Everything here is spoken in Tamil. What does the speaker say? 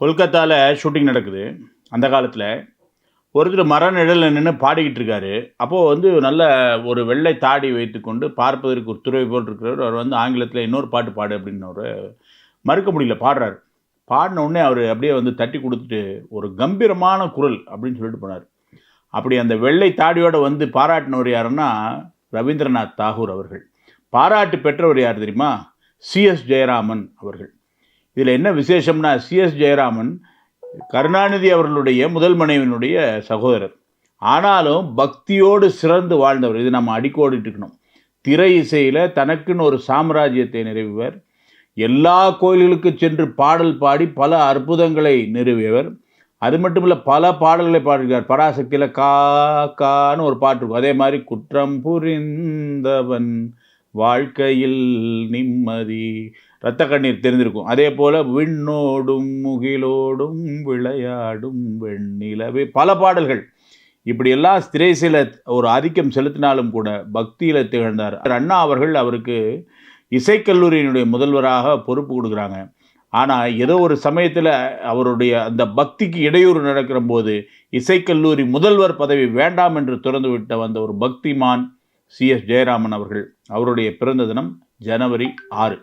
கொல்கத்தாவில் ஷூட்டிங் நடக்குது. அந்த காலத்தில் ஒருத்தர் மர நிழலில் நின்று பாடிக்கிட்டு இருக்காரு. அப்போது வந்து நல்ல ஒரு வெள்ளை தாடி வைத்துக்கொண்டு பார்ப்பதற்கு ஒரு துறை போல் இருக்கிறவர். அவர் வந்து ஆங்கிலத்தில் இன்னொரு பாட்டு பாடு அப்படின்னு ஒரு மறுக்க முடியல பாடுறாரு. பாடின உடனே அவர் அப்படியே வந்து தட்டி கொடுத்துட்டு ஒரு கம்பீரமான குரல் அப்படின்னு சொல்லிட்டு போனார். அப்படி அந்த வெள்ளை தாடியோடு வந்து பாராட்டினவர் யாருன்னா ரவீந்திரநாத் தாகூர் அவர்கள். பாராட்டு பெற்றவர் யார் தெரியுமா? சிஎஸ் ஜெயராமன் அவர்கள். இதில் என்ன விசேஷம்னா சிஎஸ் ஜெயராமன் கருணாநிதி அவர்களுடைய முதல் மனைவியினுடைய சகோதரர். ஆனாலும் பக்தியோடு சிறந்து வாழ்ந்தவர். இது நம்ம அடிக்கோடிட்டு இருக்கணும். திரை இசையில் தனக்குன்னு ஒரு சாம்ராஜ்யத்தை நிறுவியவர். எல்லா கோயில்களுக்கு சென்று பாடல் பாடி பல அற்புதங்களை நிறுவியவர். அது மட்டும் இல்லை பல பாடல்களை பாடிருக்கார் பராசக்தியில் கா கான்னு ஒரு பாட்டு இருக்கும். அதே மாதிரி குற்றம் புரிந்தவன் வாழ்க்கையில் நிம்மதி. இரத்த கண்ணீர் தெரிந்திருக்கும். அதே போல் விண்ணோடும் முகிலோடும் விளையாடும் வெண்ணிலவே பல பாடல்கள். இப்படியெல்லாம் திரைசில ஒரு ஆதிக்கம் செலுத்தினாலும் கூட பக்தியில் திகழ்ந்தார். அண்ணா அவர்கள் அவருக்கு இசைக்கல்லூரியினுடைய முதல்வராக பொறுப்பு கொடுக்குறாங்க. ஆனால் ஏதோ ஒரு சமயத்தில் அவருடைய அந்த பக்திக்கு இடையூறு நடக்கிற போது இசைக்கல்லூரி முதல்வர் பதவி வேண்டாம் என்று திறந்து விட்ட வந்த ஒரு பக்திமான் சி எஸ் ஜெயராமன் அவர்கள் அவருடைய பிறந்த தினம் ஜனவரி ஆறு.